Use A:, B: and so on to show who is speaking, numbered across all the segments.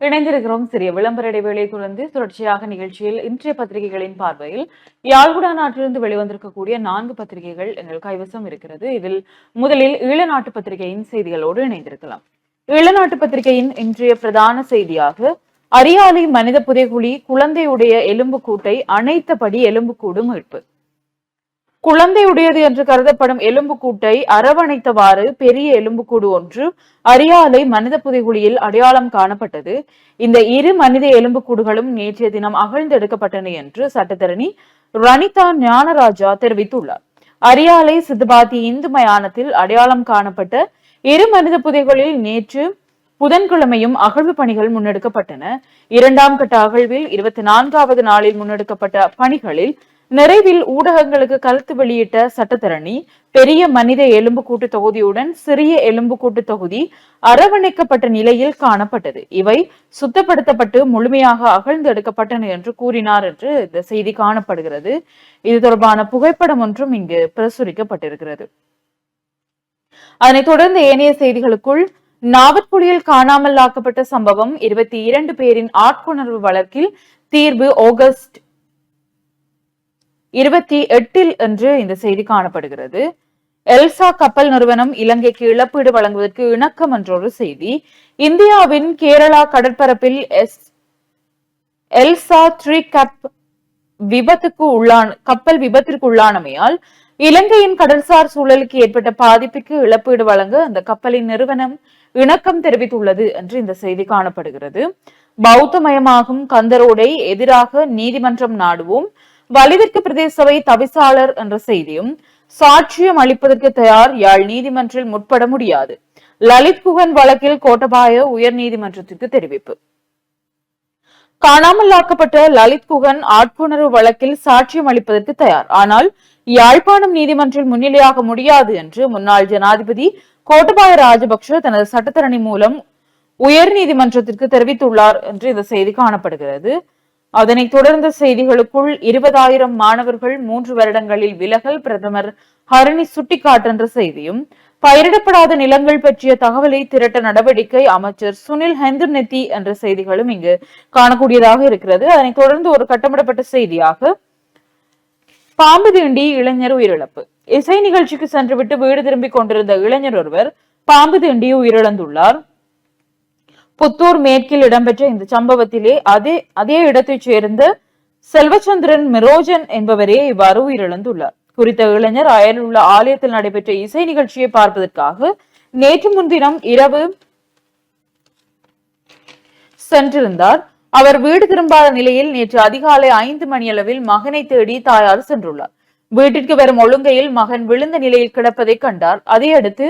A: இணைந்திருக்கிறோம். சிறிய விளம்பர இடைவேளையை தொடர்ந்து தொடர்ச்சியாக நிகழ்ச்சியில் இன்றைய பத்திரிகைகளின் பார்வையில் யாழ்குடா நாட்டிலிருந்து வெளிவந்திருக்கக்கூடிய நான்கு பத்திரிகைகள் எங்கள் கைவசம் இருக்கிறது. இதில் முதலில் ஈழ நாட்டு பத்திரிகையின் செய்திகளோடு இணைந்திருக்கலாம். ஈழ நாட்டு பத்திரிகையின் இன்றைய பிரதான செய்தியாக அரியாலை மனித புதைகுழி குழந்தையுடைய எலும்புக்கூட்டை அணைத்தபடி எலும்புக்கூடு மீட்பு குழந்தையுடையது என்று கருதப்படும் எலும்புக்கூட்டை அரவணைத்தவாறு பெரிய எலும்புக்கூடு ஒன்று அரியாலை மனித புதைகுழியில் அடையாளம் காணப்பட்டது. இந்த இரு மனித எலும்புக்கூடுகளும் நேற்றைய தினம் அகழ்ந்தெடுக்கப்பட்டன என்று சட்டத்தரணி ரணிதா ஞானராஜா தெரிவித்துள்ளார். அரியாலை சித்தபாதி இந்து மயானத்தில் அடையாளம் காணப்பட்ட இரு மனித புதைகளில் நேற்று புதன்கிழமையும் அகழ்வு பணிகள் முன்னெடுக்கப்பட்டன. இரண்டாம் கட்ட அகழ்வில் இருபத்தி நான்காவது நாளில் முன்னெடுக்கப்பட்ட பணிகளில் நிறைவில் ஊடகங்களுக்கு கருத்து வெளியிட்ட சட்டத்தரணி பெரிய மனித எலும்புக்கூட்டு தொகுதியுடன் சிறிய எலும்புக்கூட்டு தொகுதி அரவணைக்கப்பட்ட நிலையில் காணப்பட்டது. இவை சுத்தப்படுத்தப்பட்டு முழுமையாக அகழ்ந்து எடுக்கப்பட்டன என்று கூறினார் என்று இந்த செய்தி காணப்படுகிறது. இது தொடர்பான புகைப்படம் ஒன்றும் இங்கு பிரசுரிக்கப்பட்டிருக்கிறது. அதனைத் தொடர்ந்து ஏனைய செய்திகளுக்குள் நாவற்குழியில் காணாமல் ஆக்கப்பட்ட சம்பவம் இருபத்தி இரண்டு பேரின் ஆட்கொணர்வு வழக்கில் தீர்வு ஆகஸ்ட் இருபத்தி எட்டில் என்று இந்த செய்தி காணப்படுகிறது. எல்சா கப்பல் நிறுவனம் இலங்கைக்கு இழப்பீடு வழங்குவதற்கு இணக்கம் என்றொரு செய்தி. இந்தியாவின் கேரளா கடற்பரப்பில் எஸ் எல்சா த்ரீ கப் விபத்துக்கு உள்ளான கப்பல் விபத்திற்கு உள்ளானமையால் இலங்கையின் கடல்சார் சூழலுக்கு ஏற்பட்ட பாதிப்புக்கு இழப்பீடு வழங்க அந்த கப்பலின் நிறுவனம் இணக்கம் தெரிவித்துள்ளது என்று இந்த செய்தி காணப்படுகிறது. பௌத்தமயமாகும் கந்தரோடை எதிராக நீதிமன்றம் நாடுவோம். வலிவிற்கு பிரதேச சபை தவிசாளர் என்ற செய்தியும் சாட்சியம் அளிப்பதற்கு தயார் யாழ் நீதிமன்றில் முற்பட முடியாது. லலித் குகன் வழக்கில் கோட்டபாய உயர் நீதிமன்றத்திற்கு தெரிவிப்பு. காணாமலாக்கப்பட்ட லலித் குகன் ஆட்புணர்வு வழக்கில் சாட்சியம் அளிப்பதற்கு தயார். ஆனால் யாழ்ப்பாணம் நீதிமன்றில் முன்னிலையாக முடியாது என்று முன்னாள் ஜனாதிபதி கோட்டபாய ராஜபக்ஷ தனது சட்டத்தரணி மூலம் உயர் நீதிமன்றத்திற்கு தெரிவித்துள்ளார் என்று இந்த செய்தி காணப்படுகிறது. அதனைத் தொடர்ந்த செய்திகளுக்குள் இருபதாயிரம் மாணவர்கள் மூன்று வருடங்களில் விலகல் பிரதமர் ஹரணி சுட்டிக்காட்டென்ற செய்தியும் பயிரிடப்படாத நிலங்கள் பற்றிய தகவலை திரட்ட நடவடிக்கை அமைச்சர் சுனில் ஹெந்துர்நெத்தி என்ற செய்திகளும் இங்கு காணக்கூடியதாக இருக்கிறது. அதனைத் தொடர்ந்து ஒரு கட்டமிடப்பட்ட செய்தியாக பாம்பு தீண்டி இளைஞர் உயிரிழப்பு. இசை நிகழ்ச்சிக்கு சென்றுவிட்டு வீடு திரும்பிக் கொண்டிருந்த இளைஞர் ஒருவர் பாம்பு தீண்டி உயிரிழந்துள்ளார். புத்தூர் மேற்கில் இடம்பெற்ற இந்த சம்பவத்திலே அதே அதே இடத்தைச் சேர்ந்த செல்வச்சந்திரன் மிரோஜன் என்பவரே இவ்வாறு உயிரிழந்துள்ளார். குறித்த இளைஞர் அயலில் உள்ள ஆலயத்தில் நடைபெற்ற இசை நிகழ்ச்சியை பார்ப்பதற்காக நேற்று முன்தினம் இரவு சென்றிருந்தார். அவர் வீடு திரும்பாத நிலையில் நேற்று அதிகாலை ஐந்து மணியளவில் மகனை தேடி தாயார் சென்றுள்ளார். வீட்டிற்கு வரும் ஒழுங்கையில் மகன் விழுந்த நிலையில் கிடப்பதை கண்டார். அதையடுத்து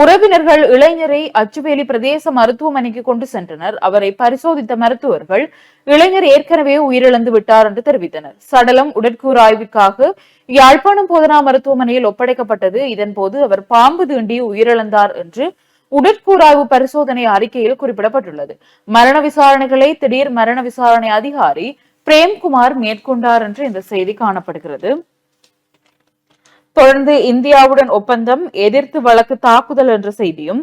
A: உறவினர்கள் இளைஞரை அச்சுவேலி பிரதேச மருத்துவமனைக்கு கொண்டு சென்றனர். அவரை பரிசோதித்த மருத்துவர்கள் இளைஞர் ஏற்கனவே உயிரிழந்து விட்டார் என்று தெரிவித்தனர். சடலம் உடற்கூறாய்வுக்காக யாழ்ப்பாணம் போதனா மருத்துவமனையில் ஒப்படைக்கப்பட்டது. இதன்போது அவர் பாம்பு தீண்டி உயிரிழந்தார் என்று உடற்கூறாய்வு பரிசோதனை அறிக்கையில் குறிப்பிடப்பட்டுள்ளது. மரண விசாரணைகளை திடீர் மரண விசாரணை அதிகாரி பிரேம்குமார் மேற்கொண்டார் என்று இந்த செய்தி காணப்படுகிறது. தொடர்ந்து இந்தியாவுடன் ஒப்பந்தம் எதிர்த்து வழக்கு தாக்குதல் என்ற செய்தியும்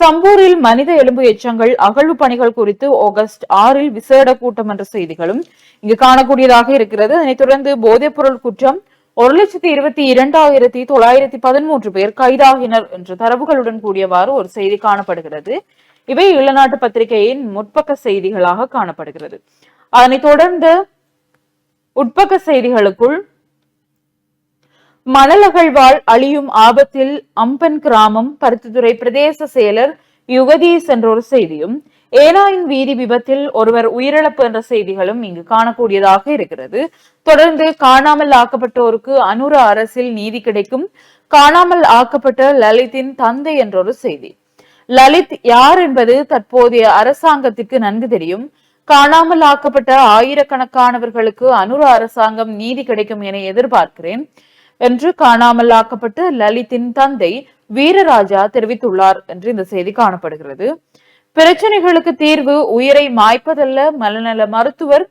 A: சம்பூரில் மனித எலும்பு எச்சங்கள் அகழ்வு பணிகள் குறித்து ஆகஸ்ட் ஆறில் விசேட கூட்டம் என்ற செய்திகளும் இங்கு காணக்கூடியதாக இருக்கிறது. அதனைத் தொடர்ந்து போதைப் பொருள் குற்றம் ஒரு லட்சத்தி இருபத்தி இரண்டாயிரத்தி தொள்ளாயிரத்தி பதிமூன்று பேர் கைதாகினர் என்ற தரவுகளுடன் கூடியவாறு ஒரு செய்தி காணப்படுகிறது. இவை இளநாட்டு பத்திரிகையின் முற்பக்க செய்திகளாக காணப்படுகிறது. அதனைத் தொடர்ந்து உட்பக்க செய்திகளுக்குள் மணலகழ்வால் அழியும் ஆபத்தில் அம்பன் கிராமம் பருத்தித்துறை பிரதேச செயலர் யுகதீஸ் என்ற ஒரு செய்தியும் ஏனாயின் வீதி விபத்தில் ஒருவர் உயிரிழப்பு என்ற செய்திகளும் இங்கு காணக்கூடியதாக இருக்கிறது. தொடர்ந்து காணாமல் ஆக்கப்பட்டோருக்கு அனுர அரசில் நீதி கிடைக்கும் காணாமல் ஆக்கப்பட்ட லலித்தின் தந்தை என்றொரு செய்தி. லலித் யார் என்பது தற்போதைய அரசாங்கத்திற்கு நன்கு தெரியும். காணாமல் ஆக்கப்பட்ட ஆயிரக்கணக்கானவர்களுக்கு அனுர அரசாங்கம் நீதி கிடைக்கும் என எதிர்பார்க்கிறேன். என்று காணாமல் லலித்தின் தந்தை வீரராஜா தெரிவித்துள்ளார் என்று இந்த செய்தி காணப்படுகிறது. பிரச்சனைகளுக்கு தீர்வு உயிரை மாய்ப்பதல்ல மனநல மருத்துவர்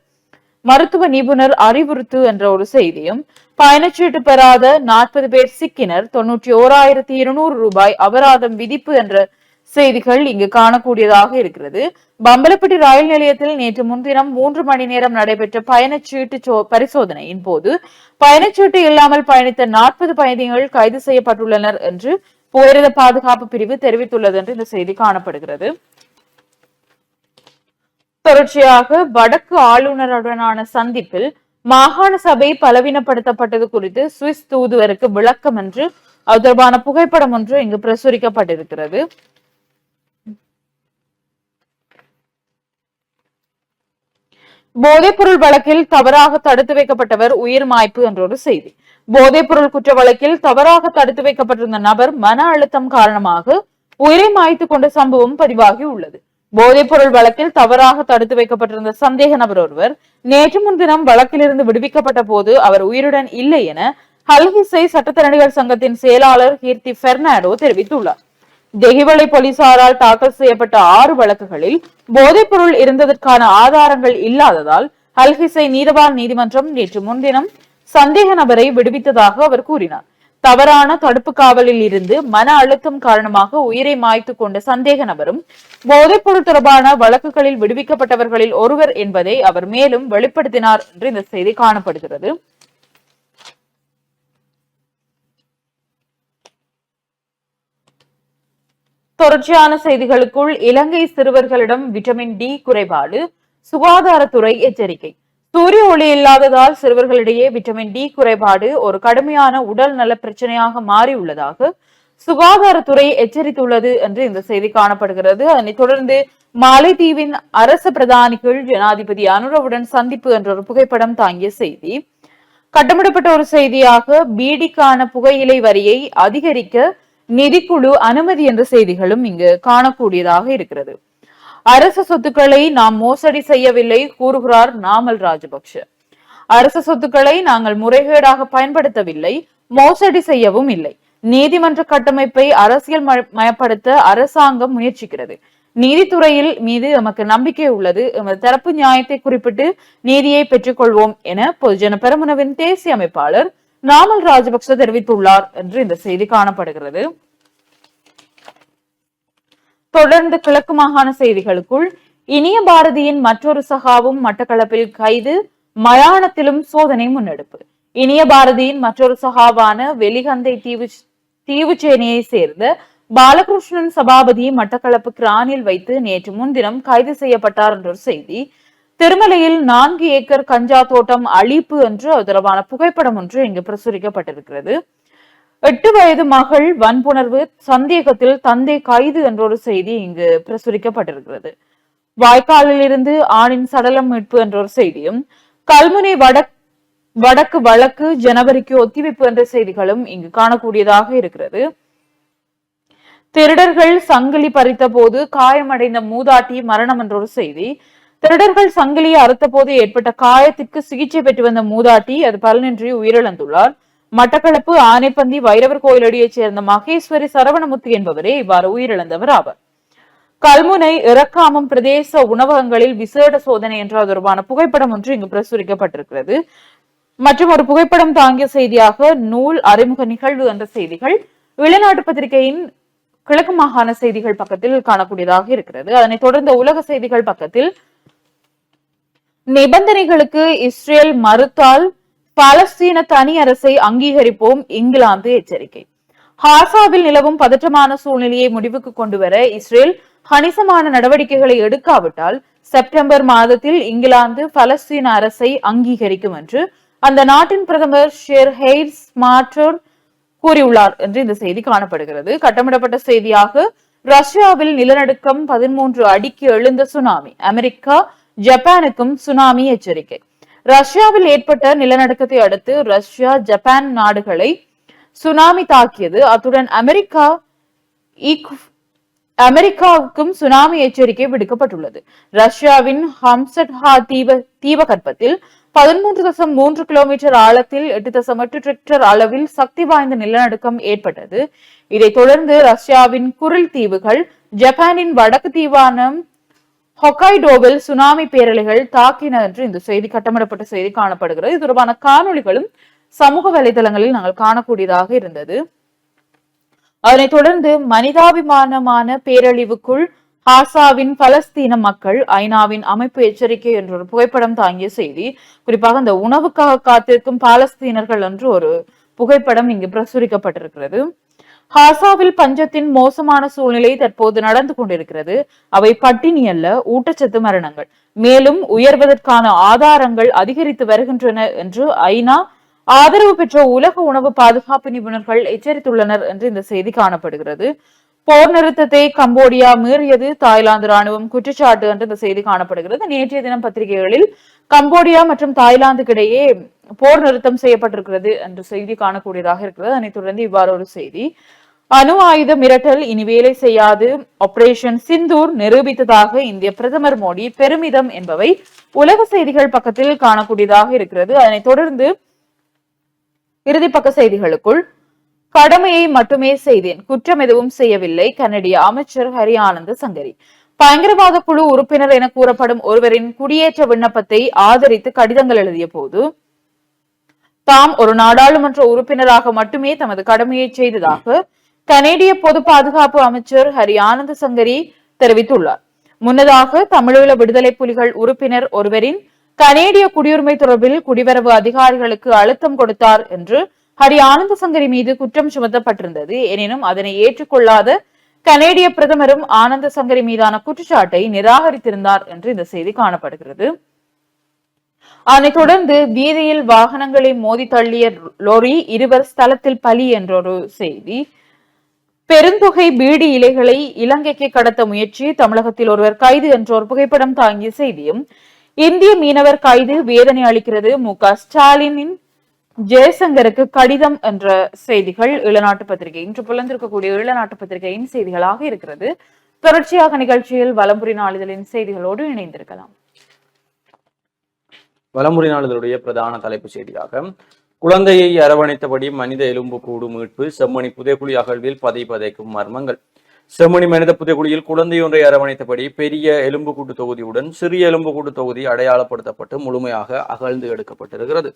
A: மருத்துவ நிபுணர் அறிவுறுத்து என்ற ஒரு செய்தியும் பயணச்சீட்டு பெறாத நாற்பது பேர் சிக்கினர் தொன்னூற்றி ஓராயிரத்தி இருநூறு ரூபாய் அபராதம் விதிப்பு என்ற செய்திகள் இங்கு காணக்கூடியதாக இருக்கிறது. பம்பலப்பட்டி ரயில் நிலையத்தில் நேற்று முன்தினம் மூன்று மணி நேரம் நடைபெற்ற பயணச்சீட்டு பரிசோதனையின் போது பயணச்சீட்டு இல்லாமல் பயணித்த நாற்பது பயணிகள் கைது செய்யப்பட்டுள்ளனர் என்று போரிட பாதுகாப்பு பிரிவு தெரிவித்துள்ளது என்று இந்த செய்தி காணப்படுகிறது. தொடர்ச்சியாக வடக்கு ஆளுநருடனான சந்திப்பில் மாகாண சபை பலவீனப்படுத்தப்பட்டது குறித்து சுவிஸ் தூதுவருக்கு விளக்கம் என்று அது தொடர்பான புகைப்படம் ஒன்று இங்கு பிரசுரிக்கப்பட்டிருக்கிறது. போதைப்பொருள் வழக்கில் தவறாக தடுத்து வைக்கப்பட்டவர் உயிர் மாய்ப்பு என்ற ஒரு செய்தி. போதைப்பொருள் குற்ற வழக்கில் தவறாக தடுத்து வைக்கப்பட்டிருந்த நபர் மன அழுத்தம் காரணமாக உயிரை மாய்த்து கொண்ட சம்பவம் பதிவாகி உள்ளது. போதைப்பொருள் வழக்கில் தவறாக தடுத்து வைக்கப்பட்டிருந்த சந்தேக நபர் ஒருவர் நேற்று முன்தினம் வழக்கிலிருந்து விடுவிக்கப்பட்ட போது அவர் உயிருடன் இல்லை என ஹல்ஹிசை சட்டத்தரணிகள் சங்கத்தின் செயலாளர் கீர்த்தி பெர்னாடோ தெரிவித்துள்ளார். தெஹிவளை போலீசாரால் தாக்கல் செய்யப்பட்ட ஆறு வழக்குகளில் போதைப்பொருள் இருந்ததற்கான ஆதாரங்கள் இல்லாததால் அல்ஹிசை நீதவான் நீதிமன்றம் நேற்று முன்தினம் சந்தேக நபரை விடுவித்ததாக அவர் கூறினார். தவறான தடுப்பு காவலில் இருந்து மன அழுத்தம் காரணமாக உயிரை மாய்த்து கொண்ட சந்தேக நபரும் போதைப்பொருள் தொடர்பான வழக்குகளில் விடுவிக்கப்பட்டவர்களில் ஒருவர் என்பதை அவர் மேலும் வெளிப்படுத்தினார் என்று இந்த செய்தி காணப்படுகிறது. தொடர்ச்சியான செய்திகளுக்குள் இலங்கை சிறுவர்களிடம் விட்டமின் டி குறைபாடு சுகாதாரத்துறை எச்சரிக்கை. சூரிய ஒளி இல்லாததால் சிறுவர்களிடையே விட்டமின் டி குறைபாடு ஒரு கடுமையான உடல் நல பிரச்சனையாக மாறியுள்ளதாக சுகாதாரத்துறை எச்சரித்துள்ளது என்று இந்த செய்தி காணப்படுகிறது. அதனைத் தொடர்ந்து மாலைதீவின் அரச பிரதானிகள் ஜனாதிபதி அனுரவுடன் சந்திப்பு என்ற ஒரு புகைப்படம் தாங்கிய செய்தி. கட்டமிடப்பட்ட ஒரு செய்தியாக பீடிக்கான புகையிலை வரியை அதிகரிக்க நிதிக்குழு அனுமதி என்ற செய்திகளும் இங்கு காணக்கூடியதாக இருக்கிறது. அரசு சொத்துக்களை நாம் மோசடி செய்யவில்லை கூறுகிறார் நாமல் ராஜபக்ஷ. அரசு சொத்துக்களை நாங்கள் முறைகேடாக பயன்படுத்தவில்லை மோசடி செய்யவும் இல்லை. நீதிமன்ற கட்டமைப்பை அரசியல் மயப்படுத்த அரசாங்கம் முயற்சிக்கிறது. நீதித்துறையில் மீது எமக்கு நம்பிக்கை உள்ளது. எமது தரப்பு நியாயத்தை குறிப்பிட்டு நீதியை பெற்றுக்கொள்வோம் என பொதுஜன பெருமனவின் தேசிய அமைப்பாளர் நாமல் ராஜபக்ச தெரிவித்துள்ளார் என்று இந்த செய்தி காணப்படுகிறது. தொடர்ந்து கிழக்கு மாகாண செய்திகளுக்குள் இனிய பாரதியின் மற்றொரு சகாவும் மட்டக்களப்பில் கைது மயானத்திலும் சோதனை முன்னெடுப்பு. இனிய பாரதியின் மற்றொரு சகாவான வெலிகந்தை தீவு தீவுச்சேனையை சேர்ந்த பாலகிருஷ்ணன் சபாபதி மட்டக்களப்பு கிரானில் வைத்து நேற்று முன்தினம் கைது செய்யப்பட்டார் என்ற செய்தி திருமலையில் நான்கு ஏக்கர் கஞ்சா தோட்டம் அழிப்பு என்று தொடர்பான புகைப்படம் ஒன்று இங்கு பிரசுரிக்கப்பட்டிருக்கிறது. எட்டு வயது மகள் வன்புணர்வு சந்தேகத்தில் தந்தை கைது என்றொரு செய்தி இங்கு பிரசுரிக்கப்பட்டிருக்கிறது. வாய்க்காலில் இருந்து ஆணின் சடலம் மீட்பு என்ற ஒரு செய்தியும் கல்முனை வடக் வடக்கு வழக்கு ஜனவரிக்கு ஒத்திவைப்பு என்ற செய்திகளும் இங்கு காணக்கூடியதாக இருக்கிறது. திருடர்கள் சங்கிலி பறித்த போது காயமடைந்த மூதாட்டி மரணம் என்ற ஒரு செய்தி திருடர்கள் சங்கிலியை அறுத்தபோது ஏற்பட்ட காயத்திற்கு சிகிச்சை பெற்று வந்த மூதாட்டி அது பலனின்றி உயிரிழந்துள்ளார். மட்டக்களப்பு ஆனைப்பந்தி வைரவர் கோயிலடியைச் சேர்ந்த மகேஸ்வரி சரவணமுத்து என்பவரே இவ்வாறு உயிரிழந்தவர் ஆவார். கல்முனை இறக்காமம் பிரதேச உணவகங்களில் விசேட சோதனை என்ற தொடர்பான புகைப்படம் ஒன்று இங்கு பிரசுரிக்கப்பட்டிருக்கிறது. மற்றும் ஒரு புகைப்படம் தாங்கிய செய்தியாக நூல் அறிமுக நிகழ்வு என்ற செய்திகள் வெளிநாட்டு பத்திரிகையின் கிழக்கு மாகாண செய்திகள் பக்கத்தில் காணக்கூடியதாக இருக்கிறது. அதனைத் தொடர்ந்து உலக செய்திகள் பக்கத்தில் நிபந்தனைகளுக்கு இஸ்ரேல் மறுத்தால் பாலஸ்தீன தனி அரசை அங்கீகரிப்போம் இங்கிலாந்து எச்சரிக்கை. ஹாசாவில் நிலவும் பதற்றமான சூழ்நிலையை முடிவுக்கு கொண்டு வர இஸ்ரேல் கணிசமான நடவடிக்கைகளை எடுக்காவிட்டால் செப்டம்பர் மாதத்தில் இங்கிலாந்து பலஸ்தீன அரசை அங்கீகரிக்கும் என்று அந்த நாட்டின் பிரதமர் ஷேர் ஹெய்ஸ் மாற்றோர் கூறியுள்ளார் என்று இந்த செய்தி காணப்படுகிறது. கட்டமிடப்பட்ட செய்தியாக ரஷ்யாவில் நிலநடுக்கம் பதிமூன்று அடிக்கு எழுந்த சுனாமி. அமெரிக்கா ஜப்பானுக்கும் சுனாமி எச்சரிக்கை. ரஷ்யாவில் ஏற்பட்ட நிலநடுக்கத்தை அடுத்து ரஷ்யா ஜப்பான் நாடுகளை சுனாமி தாக்கியது. அத்துடன் அமெரிக்கா அமெரிக்காவுக்கும் சுனாமி எச்சரிக்கை விடுக்கப்பட்டுள்ளது. ரஷ்யாவின் ஹம்சட்ஹா தீப தீபகற்பத்தில் பதிமூன்று தசம் மூன்று கிலோமீட்டர் ஆழத்தில் எட்டு தசம் எட்டு ரிக்டர் அளவில் சக்தி வாய்ந்த நிலநடுக்கம் ஏற்பட்டது. இதைத் தொடர்ந்து ரஷ்யாவின் குரில் தீவுகள் ஜப்பானின் வடக்கு தீவான ஹொக்காய்டோவில் சுனாமி பேரலைகள் தாக்கின என்று இந்த செய்தி கட்டமிடப்பட்ட செய்தி காணப்படுகிறது. இது தொடர்பான காணொலிகளும் சமூக வலைதளங்களில் நாங்கள் காணக்கூடியதாக இருந்தது. அதனைத் தொடர்ந்து மனிதாபிமானமான பேரழிவுக்குள் ஹாசாவின் பலஸ்தீன மக்கள் ஐநாவின் அமைப்பு எச்சரிக்கை என்ற ஒரு புகைப்படம் தாங்கிய செய்தி. குறிப்பாக இந்த உணவுக்காக காத்திருக்கும் பாலஸ்தீனர்கள் என்று ஒரு புகைப்படம் இங்கு பிரசுரிக்கப்பட்டிருக்கிறது. ஹாசாவில் பஞ்சத்தின் மோசமான சூழ்நிலை தற்போது நடந்து கொண்டிருக்கிறது. அவை பட்டினி அல்ல ஊட்டச்சத்து மரணங்கள். மேலும் உயர்வதற்கான ஆதாரங்கள் அதிகரித்து வருகின்றன என்று ஐநா ஆதரவு பெற்ற உலக உணவு பாதுகாப்பு நிபுணர்கள் எச்சரித்துள்ளனர் என்று இந்த செய்தி காணப்படுகிறது. போர் நிறுத்தத்தை கம்போடியா மீறியது தாய்லாந்து ராணுவம் குற்றச்சாட்டு என்று இந்த செய்தி காணப்படுகிறது. நேற்றைய தினம் பத்திரிகைகளில் கம்போடியா மற்றும் தாய்லாந்துக்கிடையே போர் நிறுத்தம் செய்யப்பட்டிருக்கிறது என்ற செய்தி காணக்கூடியதாக இருக்கிறது. அதனைத் தொடர்ந்து இவ்வாறு ஒரு செய்தி. அணு ஆயுத மிரட்டல் இனி வேலை செய்யாது. ஆபரேஷன் சிந்தூர் நிரூபித்ததாக இந்திய பிரதமர் மோடி பெருமிதம் என்பவை உலக செய்திகள் பக்கத்தில் காணக்கூடியதாக இருக்கிறது. அதனைத் தொடர்ந்து இறுதி பக்க செய்திகளுக்குள் கடமையை மட்டுமே செய்தேன். குற்றம் எதுவும் செய்யவில்லை. கனடிய அமைச்சர் ஹரி ஆனந்த் சங்கரி. பயங்கரவாத குழு உறுப்பினர் என கூறப்படும் ஒருவரின் குடியேற்ற விண்ணப்பத்தை ஆதரித்து கடிதங்கள் எழுதிய போது தாம் ஒரு நாடாளுமன்ற உறுப்பினராக மட்டுமே தமது கடமையை செய்ததாக கனேடிய பொது பாதுகாப்பு அமைச்சர் ஹரி ஆனந்த சங்கரி தெரிவித்துள்ளார். முன்னதாக தமிழீழ விடுதலை புலிகள் உறுப்பினர் ஒருவரின் கனேடிய குடியுரிமை தொடர்பில் குடிவரவு அதிகாரிகளுக்கு அழுத்தம் கொடுத்தார் என்று ஹரி ஆனந்த சங்கரி மீது குற்றம் சுமத்தப்பட்டிருந்தது. எனினும் அதனை ஏற்றுக்கொள்ளாத கனேடிய பிரதமரும் ஆனந்த சங்கரி மீதான குற்றச்சாட்டை நிராகரித்திருந்தார் என்று இந்த செய்தி காணப்படுகிறது. அதனைத் தொடர்ந்து வீதியில் வாகனங்களை மோதி தள்ளிய லோரி இருவர் ஸ்தலத்தில் பலி என்றொரு செய்தி பெருந்தொகை பீடி இலைகளை இலங்கைக்கு கடத்த முயற்சி தமிழகத்தில் ஒருவர் கைது என்ற ஒரு புகைப்படம் தாங்கிய செய்தியும் இந்திய மீனவர் கைது வேதனை அளிக்கிறது மு க ஸ்டாலினின் ஜெயசங்கருக்கு கடிதம் என்ற செய்திகள் இளநாட்டு பத்திரிகை. இன்று புலந்திருக்கக்கூடிய இளநாட்டு பத்திரிகையின் செய்திகளாக இருக்கிறது. தொடர்ச்சியாக நிகழ்ச்சியில் வலம்புரி நாளிதழின் செய்திகளோடு இணைந்திருக்கலாம்.
B: வலமுறை நாளிதழுடைய பிரதான தலைப்பு செய்தியாக குழந்தையை அரவணைத்தபடி மனித எலும்பு கூடு மீட்பு செம்மணி புதைக்குழி அகழ்வில் பதை பதைக்கும் மர்மங்கள். செம்மணி மனித புதைக்குழியில் குழந்தை ஒன்றை அரவணைத்தபடி பெரிய எலும்புக்கூட்டு தொகுதியுடன் சிறிய எலும்புக்கூட்டு தொகுதி அடையாளப்படுத்தப்பட்டு முழுமையாக அகழ்ந்து எடுக்கப்பட்டிருக்கிறது.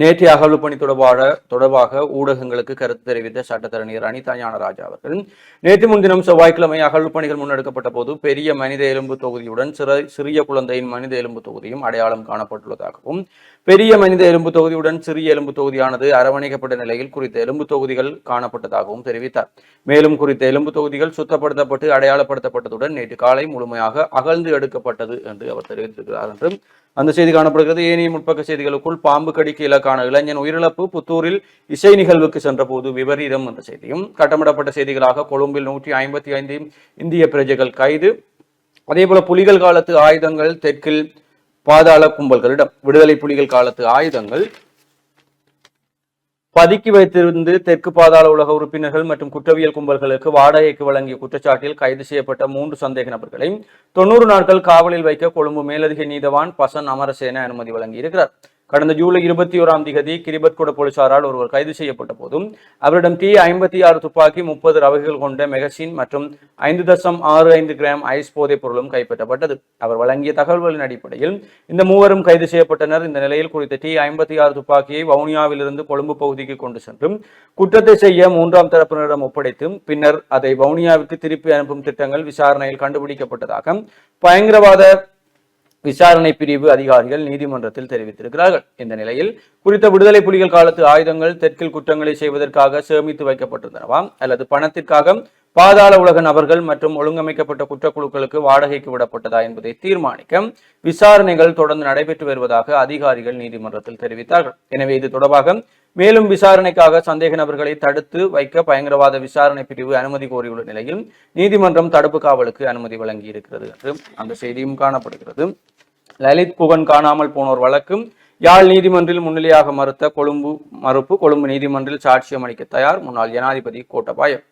B: நேற்றைய அகழ்வு பணி தொடர்பாக தொடர்பாக ஊடகங்களுக்கு கருத்து தெரிவித்த சட்டத்தரணியர் அனிதா ஞானராஜா அவர்கள் நேற்று முன்தினம் செவ்வாய்க்கிழமை அகழ்வு பணிகள் முன்னெடுக்கப்பட்ட போது பெரிய மனித எலும்பு தொகுதியுடன் சிற சிறிய குழந்தையின் மனித எலும்பு தொகுதியும் அடையாளம் காணப்பட்டுள்ளதாகவும் பெரிய மனித எலும்பு தொகுதியுடன் சிறிய எலும்பு தொகுதியானது அரவணைக்கப்பட்ட நிலையில் குறித்த எலும்பு தொகுதிகள் காணப்பட்டதாகவும் தெரிவித்தார். மேலும் குறித்த எலும்பு தொகுதிகள் சுத்தப்படுத்தப்பட்டு அடையாளப்படுத்தப்பட்டதுடன் நேற்று காலை முழுமையாக அகழ்ந்து எடுக்கப்பட்டது என்று அவர் தெரிவித்திருக்கிறார் என்றும் அந்த செய்தி காணப்படுகிறது. ஏனைய முற்பக்க செய்திகளுக்குள் பாம்பு கடிக்கு நூற்றுக்கணக்கான இளைஞன் உயிரிழப்பு புத்தூரில் இசை நிகழ்வுக்கு சென்றபோது விபரீதம் என்ற செய்தியும் கட்டமிடப்பட்ட செய்திகளாக கொழும்பில் நூற்றி ஐம்பத்தி ஐந்து இந்திய பிரஜைகள் கைது. அதேபோல புலிகள் காலத்து ஆயுதங்கள் தெற்கில் பாதாள கும்பல்களிடம். விடுதலை புலிகள் காலத்து ஆயுதங்கள் பதுக்கி வைத்திருந்து தெற்கு பாதாள உலக உறுப்பினர்கள் மற்றும் குற்றவியல் கும்பல்களுக்கு வாடகைக்கு வழங்கிய குற்றச்சாட்டில் கைது செய்யப்பட்ட மூன்று சந்தேக நபர்களை தொண்ணூறு நாட்கள் காவலில் வைக்க கொழும்பு மேலதிக நீதவான் பசன் அமரசேன அனுமதி வழங்கியிருக்கிறார். கடந்த ஜூலை இருபத்தி ஓராம் திகதி கிரிபத்குட போலீசாரால் ஒருவர் கைது செய்யப்பட்ட போதும் அவரிடம் டி ஐம்பத்தி ஆறு துப்பாக்கி முப்பது ரவைகள் கொண்ட மெகசின் மற்றும் ஐந்து தசம் ஆறு ஐந்து கிராம் ஐஸ் போதைப் பொருளும் கைப்பற்றப்பட்டது. அவர் வழங்கிய தகவல்களின் அடிப்படையில் இந்த மூவரும் கைது செய்யப்பட்டனர். இந்த நிலையில் குறித்த டி ஐம்பத்தி ஆறு துப்பாக்கியை வவுனியாவிலிருந்து கொழும்பு பகுதிக்கு கொண்டு சென்றும் குற்றத்தை செய்ய மூன்றாம் தரப்பினரிடம் ஒப்படைத்து பின்னர் அதை வவுனியாவுக்கு திருப்பி அனுப்பும் திட்டங்கள் விசாரணையில் கண்டுபிடிக்கப்பட்டதாக பயங்கரவாத விசாரணை பிரிவு அதிகாரிகள் நீதிமன்றத்தில் தெரிவித்திருக்கிறார்கள். இந்த நிலையில் குறித்த விடுதலை புலிகள் காலத்து ஆயுதங்கள் தெற்கில் குற்றங்களை செய்வதற்காக சேமித்து வைக்கப்பட்டிருந்தனவாம் அல்லது பணத்திற்காக பாதாள உலக நபர்கள் மற்றும் ஒழுங்கமைக்கப்பட்ட குற்றக்குழுக்களுக்கு வாடகைக்கு விடப்பட்டதா என்பதை தீர்மானிக்க விசாரணைகள் தொடர்ந்து நடைபெற்று வருவதாக அதிகாரிகள் நீதிமன்றத்தில் தெரிவித்தார்கள். எனவே இது தொடர்பாக மேலும் விசாரணைக்காக சந்தேக நபர்களை தடுத்து வைக்க பயங்கரவாத விசாரணை பிரிவு அனுமதி கோரியுள்ள நிலையில் நீதிமன்றம் தடுப்பு காவலுக்கு அனுமதி வழங்கி இருக்கிறது என்று அந்த செய்தியும் காணப்படுகிறது. லலித் குகன் காணாமல் போனோர் வழக்கும் யாழ் நீதிமன்றில் முன்னிலையாக மறுத்த கொழும்பு மறுப்பு கொழும்பு நீதிமன்றில் சாட்சியம் அளிக்க தயார் முன்னாள் ஜனாதிபதி கோட்டபாயம்.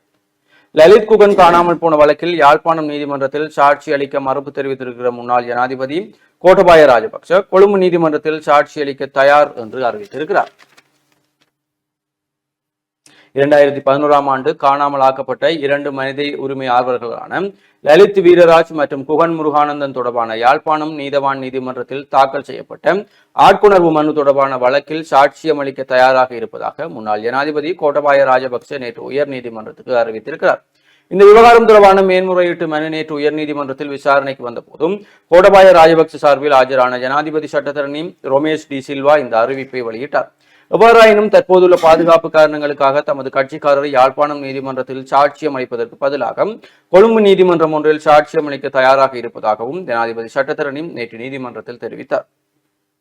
B: லலித் குகன் காணாமல் போன வழக்கில் யாழ்ப்பாணம் நீதிமன்றத்தில் சாட்சி அளிக்க மறுப்பு தெரிவித்திருக்கிற முன்னாள் ஜனாதிபதி கோட்டபாய ராஜபக்ச கொழும்பு நீதிமன்றத்தில் சாட்சி அளிக்க தயார் என்று அறிவித்திருக்கிறார். இரண்டாயிரத்தி பதினோராம் ஆண்டு காணாமல் ஆக்கப்பட்ட இரண்டு மனித உரிமை ஆர்வலர்களான லலித் வீரராஜ் மற்றும் குகன் முருகானந்தன் தொடர்பான யாழ்ப்பாணம் நீதவான் நீதிமன்றத்தில் தாக்கல் செய்யப்பட்ட ஆட்கொணர்வு மனு தொடர்பான வழக்கில் சாட்சியம் அளிக்க தயாராக இருப்பதாக முன்னாள் ஜனாதிபதி கோட்டபாய ராஜபக்ச நேற்று உயர் நீதிமன்றத்துக்கு அறிவித்திருக்கிறார். இந்த விவகாரம் தொடர்பான மேன்முறையீட்டு மனு நேற்று உயர்நீதிமன்றத்தில் விசாரணைக்கு வந்த போதும் கோடபாய ராஜபக்ச சார்பில் ஆஜரான ஜனாதிபதி சட்டத்தரணி ரோமேஷ் டி சில்வா இந்த அறிவிப்பை வெளியிட்டார். எவ்வாறாயினும் தற்போதுள்ள பாதுகாப்பு காரணங்களுக்காக தமது கட்சிக்காரர் யாழ்ப்பாணம் நீதிமன்றத்தில் சாட்சியம் அளிப்பதற்கு பதிலாக கொழும்பு நீதிமன்றம் ஒன்றில் சாட்சியம் அளிக்க தயாராக இருப்பதாகவும் ஜனாதிபதி சட்டத்தரணி நேற்று நீதிமன்றத்தில் தெரிவித்தார்.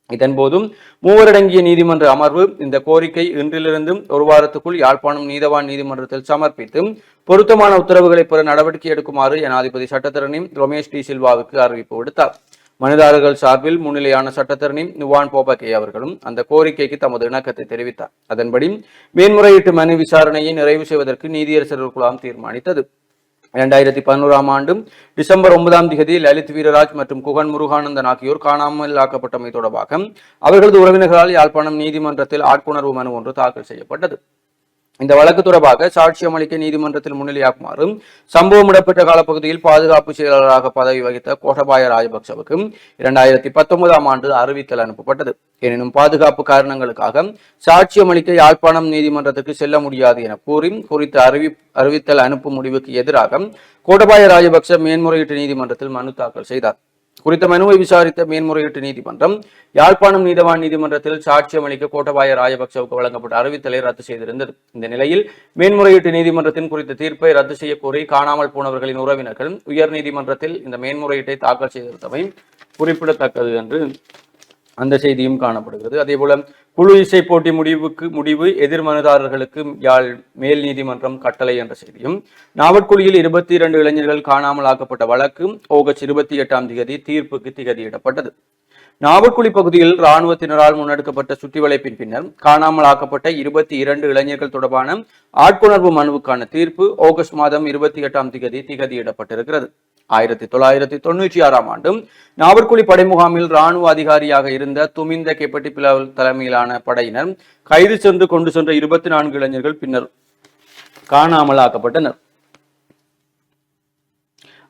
B: இதன்போதும் மூவரடங்கிய நீதிமன்ற அமர்வு இந்த கோரிக்கை இன்றிலிருந்து ஒரு வாரத்துக்குள் யாழ்ப்பாணம் நீதவான் நீதிமன்றத்தில் சமர்ப்பித்து பொருத்தமான உத்தரவுகளை பெற நடவடிக்கை எடுக்குமாறு ஜனாதிபதி சட்டத்தரணி ரமேஷ் டி சில்வாவுக்கு அறிவிப்பு விடுத்தார். மனுதாரர்கள் சார்பில் முன்னிலையான சட்டத்தரணி நுவான் போபகே அவர்களும் அந்த கோரிக்கைக்கு தமது இணக்கத்தை தெரிவித்தார். அதன்படி மேன்முறையீட்டு மனு விசாரணையை நிறைவு செய்வதற்கு நீதியரசர் குழாம் தீர்மானித்தது. இரண்டாயிரத்தி பதினோராம் ஆண்டு டிசம்பர் ஒன்பதாம் தேதி லலித் வீரராஜ் மற்றும் குகன் முருகானந்தன் ஆகியோர் காணாமல் ஆக்கப்பட்டமை தொடர்பாக அவர்களது உறவினர்களால் யாழ்ப்பாணம் நீதிமன்றத்தில் ஆட்கொணர்வு மனு ஒன்று தாக்கல் செய்யப்பட்டது. இந்த வழக்கு தொடர்பாக சாட்சியம் அளிக்க நீதிமன்றத்தில் முன்னிலையாகுமாறும் சம்பவம் இடம்பெற்ற காலப்பகுதியில் பாதுகாப்பு செயலாளராக பதவி வகித்த கோட்டபாய ராஜபக்சவுக்கு இரண்டாயிரத்தி பத்தொன்பதாம் ஆண்டு அறிவித்தல் அனுப்பப்பட்டது. எனினும் பாதுகாப்பு காரணங்களுக்காக சாட்சியம் அளிக்க யாழ்ப்பாணம் நீதிமன்றத்துக்கு செல்ல முடியாது என கூறி குறித்த அறிவி அறிவித்தல் அனுப்பும் முடிவுக்கு எதிராக கோட்டபாய ராஜபக்ச மேன்முறையீட்டு நீதிமன்றத்தில் மனு தாக்கல் செய்தார். குறித்த மனுவை விசாரித்த மேன்முறையீட்டு நீதிமன்றம் யாழ்ப்பாணம் நீதவான் நீதிமன்றத்தில் சாட்சியம் அளிக்க கோட்டபாய ராஜபக்சவுக்கு வழங்கப்பட்ட அறிவித்தலை ரத்து செய்திருந்தது. இந்த நிலையில் மேன்முறையீட்டு நீதிமன்றத்தின் குறித்த தீர்ப்பை ரத்து செய்ய கோரி காணாமல் போனவர்களின் உறவினர்கள் உயர் நீதிமன்றத்தில் இந்த மேன்முறையீட்டை தாக்கல் செய்திருந்தமை குறிப்பிடத்தக்கது என்று அந்த செய்தியும் காணப்படுகிறது. அதே போல குழு இசை போட்டி முடிவுக்கு முடிவு எதிர் மனுதாரர்களுக்கு யாழ் மேல் நீதிமன்றம் கட்டளை என்ற செய்தியும் நாவட்குழியில் இருபத்தி இரண்டு இளைஞர்கள் காணாமல் ஆக்கப்பட்ட வழக்கு ஆகஸ்ட் இருபத்தி எட்டாம் தேதி தீர்ப்புக்கு திகதியிடப்பட்டது. நாவட்குழி பகுதியில் இராணுவத்தினரால் முன்னெடுக்கப்பட்ட சுற்றிவளைப்பின் பின்னர் காணாமல் ஆக்கப்பட்ட இருபத்தி இரண்டு இளைஞர்கள் தொடர்பான ஆட்கொணர்வு மனுவுக்கான தீர்ப்பு ஆகஸ்ட் மாதம் இருபத்தி எட்டாம் திகதி திகதியிடப்பட்டிருக்கிறது. ஆயிரத்தி தொள்ளாயிரத்தி தொண்ணூற்றி ஆறாம் ஆண்டும் நாவர்குழி படை முகாமில் ராணுவ அதிகாரியாக இருந்த துமிந்த கெப்பட்டி பிளவல் தலைமையிலான படையினர் கைது சென்று கொண்டு சென்ற இருபத்தி நான்கு இளைஞர்கள் பின்னர் காணாமல் ஆக்கப்பட்டனர்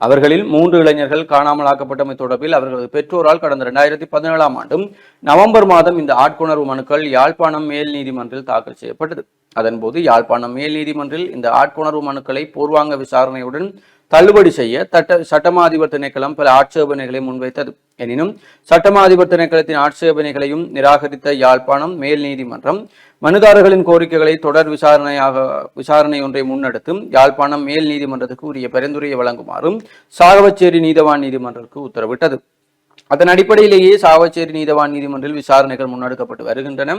B: அவர்களில் மூன்று இளைஞர்கள் காணாமல் ஆக்கப்பட்டமை தொடர்பில் அவர்களது பெற்றோரால் கடந்த இரண்டாயிரத்தி பதினேழாம் ஆண்டும் நவம்பர் மாதம் இந்த ஆட்கொணர்வு மனுக்கள் யாழ்ப்பாணம் மேல் நீதிமன்றில் தாக்கல் செய்யப்பட்டது. அதன்போது யாழ்ப்பாணம் மேல் நீதிமன்றில் இந்த ஆட்கொணர்வு மனுக்களை பூர்வாங்க விசாரணையுடன் தள்ளுபடி செய்ய தட்ட சட்டமா அதிபர் திணைக்களம் பல ஆட்சேபனைகளை முன்வைத்தது. எனினும் சட்டமா அதிபர் திணைக்களத்தின் ஆட்சேபனைகளையும் நிராகரித்த யாழ்ப்பாணம் மேல் நீதிமன்றம் மனுதாரர்களின் கோரிக்கைகளை தொடர் விசாரணையாக விசாரணை ஒன்றை முன்னெடுத்தும் யாழ்ப்பாணம் மேல் நீதிமன்றத்துக்கு உரிய பரிந்துரையை வழங்குமாறும் சாகவச்சேரி நீதவான் நீதிமன்றத்துக்கு உத்தரவிட்டது. அதன் அடிப்படையிலேயே சாவச்சேரி நீதவான் நீதிமன்றில் விசாரணைகள் முன்னெடுக்கப்பட்டு வருகின்றன.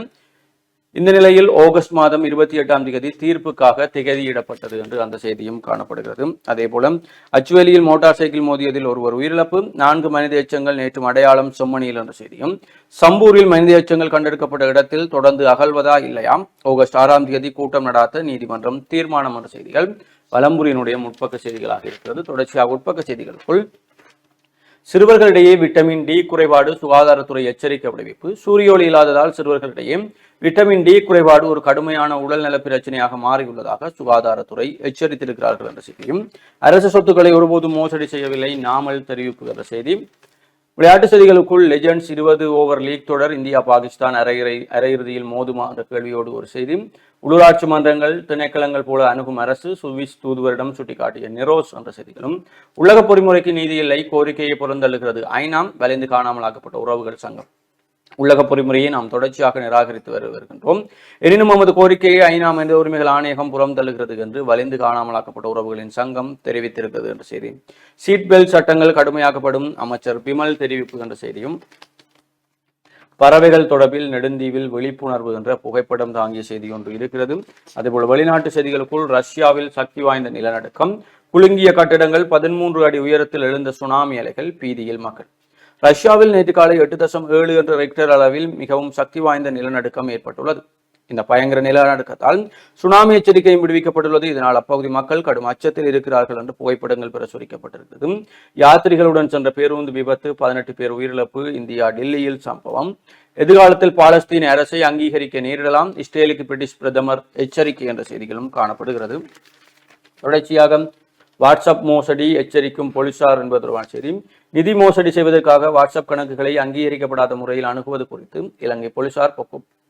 B: இந்த நிலையில் ஆகஸ்ட் மாதம் இருபத்தி எட்டாம் தேதி தீர்ப்புக்காக திகதியிடப்பட்டது என்று அந்த செய்தியும் காணப்படுகிறது. அதே போல அச்சுவேலியில் மோட்டார் சைக்கிள் மோதியதில் ஒருவர் உயிரிழப்பு நான்கு மனித எச்சங்கள் நேற்று அடையாளம் செம்மணியில் என்ற செய்தியும். சம்பூரில் மனித எச்சங்கள் கண்டெடுக்கப்பட்ட இடத்தில் தொடர்ந்து அகழ்வதா இல்லையா? ஆகஸ்ட் ஆறாம் தேதி கூட்டம் நடாத்த நீதிமன்றம் தீர்மானம் என்ற செய்திகள் வலம்புரியினுடைய முற்பக்க செய்திகளாக இருக்கிறது. தொடர்ச்சியாக உட்பக்க செய்திகளுக்குள். சிறுவர்களிடையே விட்டமின் டி குறைபாடு சுகாதாரத்துறை எச்சரிக்கை விடுவிப்பு. சூரிய ஒளி இல்லாததால் சிறுவர்களிடையே விட்டமின் டி குறைபாடு ஒரு கடுமையான உடல்நல பிரச்சனையாக மாறியுள்ளதாக சுகாதாரத்துறை எச்சரித்திருக்கிறார்கள் என்ற செய்தியும் அரசு சொத்துக்களை ஒருபோதும் மோசடி செய்யவில்லை நாமல் தெரிவிப்பு என்ற செய்தி. விளையாட்டு செய்திகளுக்குள் லெஜண்ட்ஸ் இருபது ஓவர் லீக் தொடர் இந்தியா பாகிஸ்தான் அரையிறை அரையிறுதியில் மோதுமா என்ற கேள்வியோடு ஒரு செய்தி. உள்ளூராட்சி மன்றங்கள் திணைக்களங்கள் போல அணுகும் அரசு சுவிஸ் தூதுவரிடம் சுட்டிக்காட்டிய நிரோஸ் என்ற செய்திகளும் உலக பொறிமுறைக்கு நீதி இல்லை கோரிக்கையை புறந்தள்ளுகிறது ஐநாம் வலைந்து காணாமலாக்கப்பட்ட உறவுகள் சங்கம். உள்ளக பொறிமுறையை நாம் தொடர்ச்சியாக நிராகரித்து வருகின்றோம். எனினும் நமது கோரிக்கையை ஐநா மனித உரிமைகள் ஆணையகம் புறம் தள்ளுகிறது என்று வலிந்து காணாமலாக்கப்பட்ட உறவுகளின் சங்கம் தெரிவித்திருக்கிறது என்ற செய்தி. சீட் பெல்ட் சட்டங்கள் கடுமையாக்கப்படும் அமைச்சர் பிமல் தெரிவிப்பு என்ற செய்தியும் பறவைகள் தொடர்பில் நெடுந்தீவில் விழிப்புணர்வு என்ற புகைப்படம் தாங்கிய செய்தி ஒன்று இருக்கிறது. அதேபோல் வெளிநாட்டு செய்திகளுக்குள் ரஷ்யாவில் சக்தி வாய்ந்த நிலநடுக்கம் குலுங்கிய கட்டிடங்கள் பதிமூன்று அடி உயரத்தில் எழுந்த சுனாமி அலைகள் பீதியில் மக்கள் ரஷ்யாவில் நேற்று காலை எட்டு தசம் ஏழு என்ற ரெக்டர் அளவில் மிகவும் சக்தி வாய்ந்த நிலநடுக்கம் ஏற்பட்டுள்ளது. இந்த பயங்கர நிலநடுக்கத்தால் சுனாமி எச்சரிக்கையும் விடுவிக்கப்பட்டுள்ளது. இதனால் அப்பகுதி மக்கள் கடும் அச்சத்தில் இருக்கிறார்கள் என்று புகைப்படங்கள் பிரசுரிக்கப்பட்டிருக்கிறது. யாத்ரிகளுடன் சென்ற பேருந்து விபத்து பதினெட்டு பேர் உயிரிழப்பு இந்தியா டெல்லியில் சம்பவம். எதிர்காலத்தில் பாலஸ்தீன அரசை அங்கீகரிக்க நேரிடலாம். இஸ்ரேலுக்கு பிரிட்டிஷ் பிரதமர் எச்சரிக்கை என்ற செய்திகளும் காணப்படுகிறது. தொடர்ச்சியாக வாட்ஸ்அப் மோசடி எச்சரிக்கும் போலீசார் என்பது தொடர்பான செய்தி நிதி மோசடி செய்வதற்காக வாட்ஸ்அப் கணக்குகளை அங்கீகரிக்கப்படாத முறையில் அணுகுவது குறித்து இலங்கை போலீசார்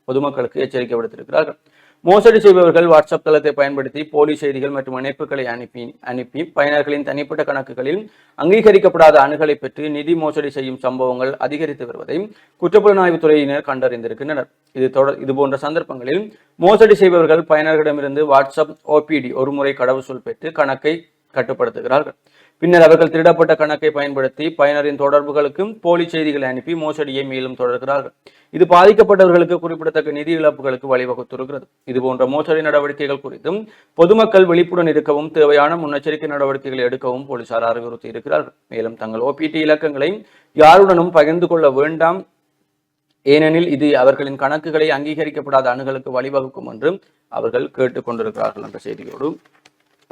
B: பொதுமக்களுக்கு எச்சரிக்கை விடுத்திருக்கிறார்கள். மோசடி செய்பவர்கள் வாட்ஸ்அப் தளத்தை பயன்படுத்தி போலி செய்திகள் மற்றும் இணைப்புகளை அனுப்பி அனுப்பி பயனர்களின் தனிப்பட்ட கணக்குகளில் அங்கீகரிக்கப்படாத அணுகலை பெற்று நிதி மோசடி செய்யும் சம்பவங்கள் அதிகரித்து வருவதை குற்றப்புலனாய்வு துறையினர் கண்டறிந்திருக்கின்றனர். இது தொடர் இது போன்ற சந்தர்ப்பங்களில் மோசடி செய்பவர்கள் பயனர்களிடமிருந்து வாட்ஸ்அப் ஓபிடி ஒருமுறை கடவுச்சொல் பெற்று கணக்கை கட்டுப்படுத்துகிறார்கள். பின்னர் அவர்கள் திருடப்பட்ட கணக்கை பயன்படுத்தி பயனரின் தொடர்புகளுக்கும் போலி செய்திகளை அனுப்பி மோசடியை மேலும் தொடர்கிறார்கள். இது பாதிக்கப்பட்டவர்களுக்கு குறிப்பிடத்தக்க நிதி இழப்புகளுக்கு வழிவகுத்திருக்கிறது. இது போன்ற மோசடி நடவடிக்கைகள் குறித்தும் பொதுமக்கள் விழிப்புடன் இருக்கவும் தேவையான முன்னெச்சரிக்கை நடவடிக்கைகளை எடுக்கவும் போலீசார் அறிவுறுத்தி இருக்கிறார்கள். மேலும் தங்கள் ஓபிடி இலக்கங்களை யாருடனும் பகிர்ந்து கொள்ள வேண்டாம். ஏனெனில் இது அவர்களின் கணக்குகளை அங்கீகரிக்கப்படாத அணுகளுக்கு வழிவகுக்கும் என்றும் அவர்கள் கேட்டுக்கொண்டிருக்கிறார்கள் என்ற செய்தியோடு.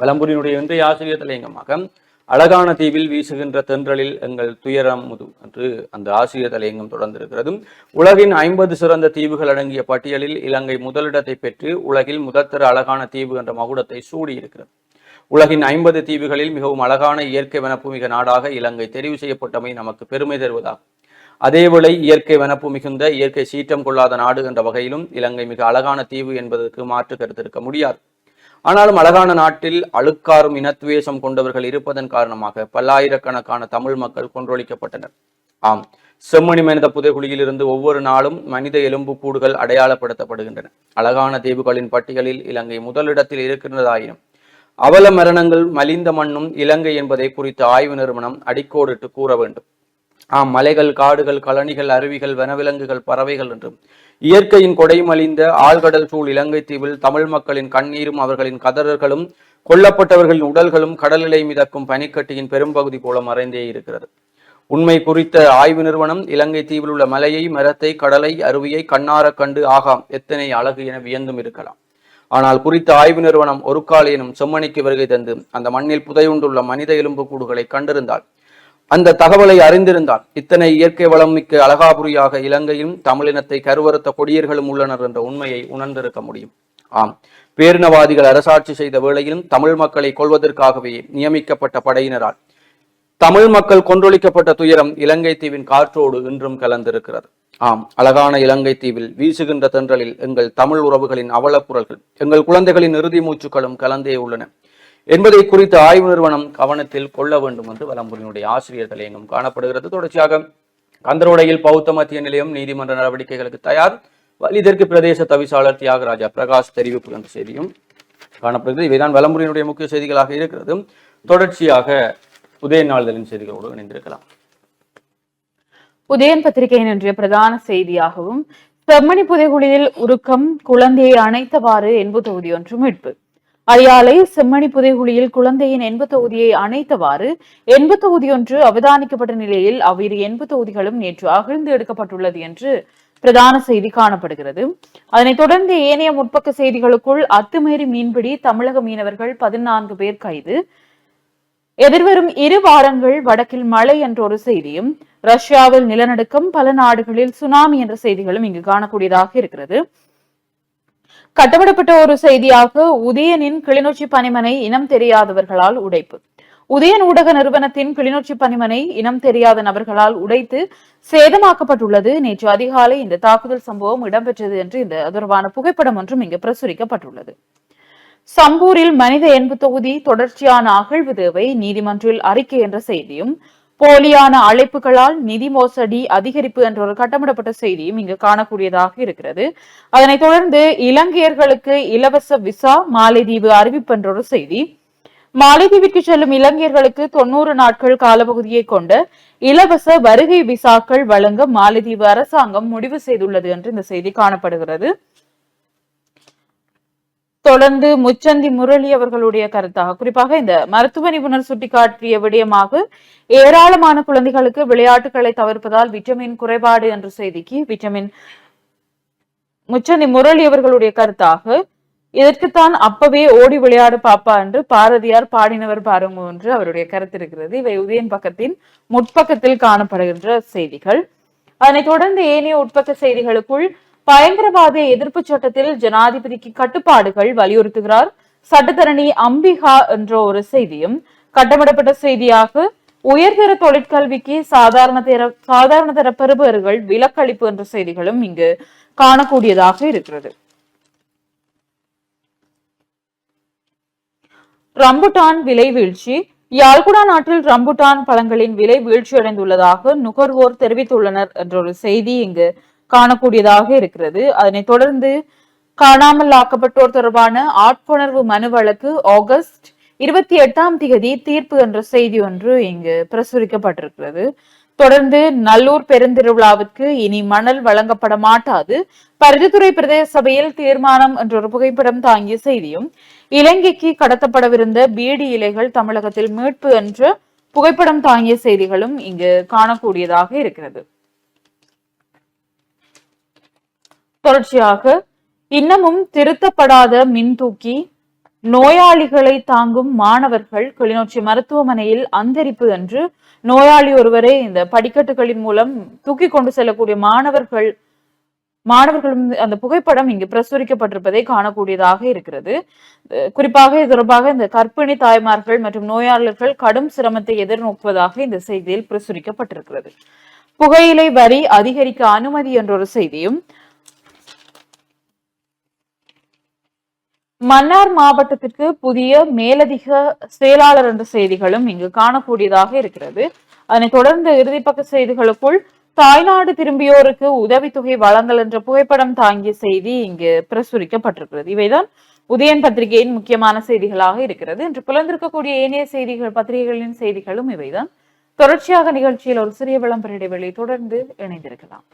B: வலம்புரியினுடைய இன்றைய ஆசிரியர் மகன் அழகான தீவில் வீசுகின்ற தென்றலில் எங்கள் துயரம் முது என்று அந்த ஆசிரியர் தலையங்கம் தொடர்ந்திருக்கிறது உலகின் ஐம்பது சிறந்த தீவுகள் அடங்கிய பட்டியலில் இலங்கை முதலிடத்தை பெற்று உலகில் முதற்தர அழகான தீவு என்ற மகுடத்தை சூடியிருக்கிறது உலகின் ஐம்பது தீவுகளில் மிகவும் அழகான இயற்கை வனப்புமிக நாடாக இலங்கை தெரிவு செய்யப்பட்டமை நமக்கு பெருமை தருவதாகும். அதேவேளை இயற்கை வனப்பு மிகுந்த இயற்கை சீற்றம் கொள்ளாத நாடு என்ற வகையிலும் இலங்கை மிக அழகான தீவு என்பதற்கு மாற்று கருத்திருக்க முடியாது. ஆனாலும் அழகான நாட்டில் அழுக்காரும் இனத்வேஷம் கொண்டவர்கள் இருப்பதன் காரணமாக பல்லாயிரக்கணக்கான தமிழ் மக்கள் கொன்றொழிக்கப்பட்டனர். ஆம் செம்மணி மனித புதைகுழியிலிருந்து ஒவ்வொரு நாளும் மனித எலும்புக்கூடுகள் அடையாளப்படுத்தப்படுகின்றன. அழகான தீவுகளின் பட்டியலில் இலங்கை முதலிடத்தில் இருக்கின்றதாயினும் அவல மரணங்கள் மலிந்த மண்ணும் இலங்கை என்பதை குறித்த ஆய்வு நிறுவனம் அடிக்கோடிட்டு கூற வேண்டும். ஆம் மலைகள் காடுகள் கழனிகள் அருவிகள் வனவிலங்குகள் பறவைகள் என்றும் இயற்கையின் கொடை மலிந்த ஆழ்கடல் சூழ் இலங்கை தீவில் தமிழ் மக்களின் கண்ணீரும் அவர்களின் கதறல்களும் கொல்லப்பட்டவர்களின் உடல்களும் கடலிலை மிதக்கும் பனிக்கட்டியின் பெரும்பகுதி போல மறைந்தே இருக்கிறது. உண்மை குறித்த ஆய்வு நிறுவனம் இலங்கை தீவில் உள்ள மலையை மரத்தை கடலை அருவியை கண்ணார கண்டு ஆகாம் எத்தனை அழகு என வியந்தும் இருக்கலாம். ஆனால் குறித்த ஆய்வு நிறுவனம் ஒரு காலையினும் செம்மணிக்கு வருகை தந்து அந்த மண்ணில் புதையுண்டுள்ள மனித எலும்பு கூடுகளை கண்டிருந்தால் அந்த தகவலை அறிந்திருந்தால் இத்தனை இயற்கை வளம் மிக்க அழகாபுரியாக இலங்கையும் தமிழினத்தை கருவறுத்த கொடியர்களும் உள்ளனர் என்ற உண்மையை உணர்ந்திருக்க முடியும். ஆம். பேரினவாதிகள் அரசாட்சி செய்த வேளையிலும் தமிழ் மக்களை கொள்வதற்காகவே நியமிக்கப்பட்ட படையினரால் தமிழ் மக்கள் கொன்றொழிக்கப்பட்ட துயரம் இலங்கை தீவின் காற்றோடு இன்றும் கலந்திருக்கிறது. ஆம். அழகான இலங்கை தீவில் வீசுகின்ற தென்றலில் எங்கள் தமிழ் உறவுகளின் அவலக்குரல்கள் எங்கள் குழந்தைகளின் இறுதி மூச்சுக்களும் கலந்தே உள்ளன. என்பதை குறித்து ஆய்வு நிறுவனம் கவனத்தில் கொள்ள வேண்டும் என்று வலம்புரியினுடைய ஆசிரியர் தலையங்கம் காணப்படுகிறது. தொடர்ச்சியாக கந்தரோடையில் பௌத்த மத்திய நிலையம் நீதிமன்ற நடவடிக்கைகளுக்கு தயார். இதற்கு பிரதேச தவிசாளர் தியாகராஜா பிரகாஷ் தெரிவிப்பு என்ற செய்தியும் காணப்படுகிறது. இவைதான் வலம்புரியினுடைய முக்கிய செய்திகளாக இருக்கிறது. தொடர்ச்சியாக உதய நாளிதழின் செய்திகளோடு இணைந்திருக்கலாம்.
A: உதயன் பத்திரிகையின் இன்றைய பிரதான செய்தியாகவும் செம்மணி புதைகுழியில் உருக்கம் குழந்தையை அணைத்தவாறு என்பது தொகுதி ஒன்று மீட்பு. அரியாலை செம்மணி புதைகுழியில் குழந்தையின் என்பு தொகுதியை அணைத்தவாறு என்பு தொகுதி ஒன்று அவதானிக்கப்பட்ட நிலையில் அவ்விரு என்பு தொகுதிகளும் நேற்று அகழ்ந்து எடுக்கப்பட்டுள்ளது என்று பிரதான செய்தி காணப்படுகிறது. அதனைத் தொடர்ந்து ஏனைய முற்பக்க செய்திகளுக்குள் அத்துமீறி மீன்பிடி தமிழக மீனவர்கள் பதினான்கு பேர் கைது. எதிர்வரும் இரு வாரங்கள் வடக்கில் மழை என்ற ஒரு செய்தியும் ரஷ்யாவில் நிலநடுக்கம் பல நாடுகளில் சுனாமி என்ற செய்திகளும் இங்கு காணக்கூடியதாக இருக்கிறது. கட்டப்படப்பட்ட ஒரு செய்தியாக உதயனின் கிளிநொச்சி பணிமனை இனம் தெரியாதவர்களால் உடைப்பு. உதயன் ஊடக நிறுவனத்தின் கிளிநொச்சி பணிமனை இனம் தெரியாத நபர்களால் உடைத்து சேதமாக்கப்பட்டுள்ளது. நேற்று அதிகாலை இந்த தாக்குதல் சம்பவம் இடம்பெற்றது என்று இந்த தொடர்பான புகைப்படம் ஒன்றும் இங்கு பிரசுரிக்கப்பட்டுள்ளது. சம்பூரில் மனித என்பு தொகுதி தொடர்ச்சியான அகழ்வு தேவை. நீதிமன்றில் அறிக்கை என்ற செய்தியும் போலியான அழைப்புகளால் நிதி மோசடி அதிகரிப்பு என்ற ஒரு கட்டமிடப்பட்ட செய்தியும் இங்கு காணக்கூடியதாக இருக்கிறது. அதனைத் தொடர்ந்து இலங்கையர்களுக்கு இலவச விசா மாலைதீவு அறிவிப்பு என்ற ஒரு செய்தி. மாலைதீவிற்கு செல்லும் இலங்கையர்களுக்கு தொண்ணூறு நாட்கள் காலப்பகுதியை கொண்ட இலவச வருகை விசாக்கள் வழங்க மாலைதீவு அரசாங்கம் முடிவு செய்துள்ளது என்று இந்த செய்தி காணப்படுகிறது. தொடர்ந்து முச்சந்தி முரளி அவர்களுடைய கருத்தாக. குறிப்பாக இந்த மருத்துவ நிபுணர் சுட்டிக்காட்டிய விடயமாக ஏராளமான குழந்தைகளுக்கு விளையாட்டுகளை தவிர்ப்பதால் விட்டமின் குறைபாடு என்ற செய்திக்கு விட்டமின் முச்சந்தி முரளி அவர்களுடைய கருத்தாக இதற்குத்தான் அப்பவே ஓடி விளையாடு பாப்பா என்று பாரதியார் பாடினவர் பாருங்க என்று அவருடைய கருத்து இருக்கிறது இவை உதயன் பக்கத்தின் முற்பக்கத்தில் காணப்படுகின்ற செய்திகள். அதனைத் தொடர்ந்து ஏனைய உட்பக்க செய்திகளுக்குள் பயங்கரவாத எதிர்ப்பு சட்டத்தில் ஜனாதிபதிக்கு கட்டுப்பாடுகள் வலியுறுத்துகிறார். சட்டத்தரணி அம்பிகா என்ற ஒரு செய்தியும் கட்டமிடப்பட்ட செய்தியாக உயர்தர தொழிற்கல்விக்கு சாதாரண தர சாதாரண தர பெறுபவர்கள் விலக்களிப்பு என்ற செய்திகளும் இங்கு காணக்கூடியதாக இருக்கிறது. ரம்புட்டான் விலை வீழ்ச்சி. யாழ்குடா நாட்டில் ரம்புட்டான் பழங்களின் விலை வீழ்ச்சியடைந்துள்ளதாக நுகர்வோர் தெரிவித்துள்ளனர் என்ற ஒரு செய்தி இங்கு காணக்கூடியதாக இருக்கிறது. அதனைத் தொடர்ந்து காணாமல் ஆக்கப்பட்டோர் தொடர்பான ஆட்கொணர்வு மனு வழக்கு ஆகஸ்ட் இருபத்தி எட்டாம் தேதி தீர்ப்பு என்ற செய்தி ஒன்று இங்கு பிரசுரிக்கப்பட்டிருக்கிறது. தொடர்ந்து நல்லூர் பெருந்திருவிழாவிற்கு இனி மணல் வழங்கப்பட மாட்டாது. பருத்தித்துறை பிரதேச சபையில் தீர்மானம் என்ற ஒரு புகைப்படம் தாங்கிய செய்தியும் இலங்கைக்கு கடத்தப்படவிருந்த பீடி இலைகள் தமிழகத்தில் மீட்பு என்ற புகைப்படம் தாங்கிய செய்திகளும் இங்கு காணக்கூடியதாக இருக்கிறது. தொடர்ச்சியாக இன்னமும் திருத்தப்படாத மின்தூக்கி நோயாளிகளை தாங்கும் மாணவர்கள் கிளிநொச்சி மருத்துவமனையில் அந்தரிப்பு என்று நோயாளி ஒருவரை இந்த படிக்கட்டுகளின் மூலம் தூக்கி கொண்டு செல்லக்கூடிய மாணவர்கள் மாணவர்களும் அந்த புகைப்படம் இங்கு பிரசுரிக்கப்பட்டிருப்பதை காணக்கூடியதாக இருக்கிறது. குறிப்பாக இது தொடர்பாக இந்த கர்ப்பிணி தாய்மார்கள் மற்றும் நோயாளர்கள் கடும் சிரமத்தை எதிர்நோக்குவதாக இந்த செய்தியில் பிரசுரிக்கப்பட்டிருக்கிறது. புகையிலை வரி அதிகரிக்க அனுமதி என்ற ஒரு செய்தியும் மன்னார் மாவட்டத்திற்கு புதிய மேலதிக செயலாளர் என்ற செய்திகளும் இங்கு காணக்கூடியதாக இருக்கிறது. அதனைத் தொடர்ந்து இறுதிப்பக்க செய்திகளுக்குள் தாய்நாடு திரும்பியோருக்கு உதவித்தொகை வழங்கல் என்ற புகைப்படம் தாங்கிய செய்தி இங்கு பிரசுரிக்கப்பட்டிருக்கிறது. இவைதான் உதயன் பத்திரிகையின் முக்கியமான செய்திகளாக இருக்கிறது. இன்று புலந்திருக்கக்கூடிய ஏனைய செய்திகள் பத்திரிகைகளின் செய்திகளும் இவைதான். தொடர்ச்சியாக நிகழ்ச்சியில் ஒரு சிறிய விளம்பர இடைவெளி தொடர்ந்து இணைந்திருக்கலாம்.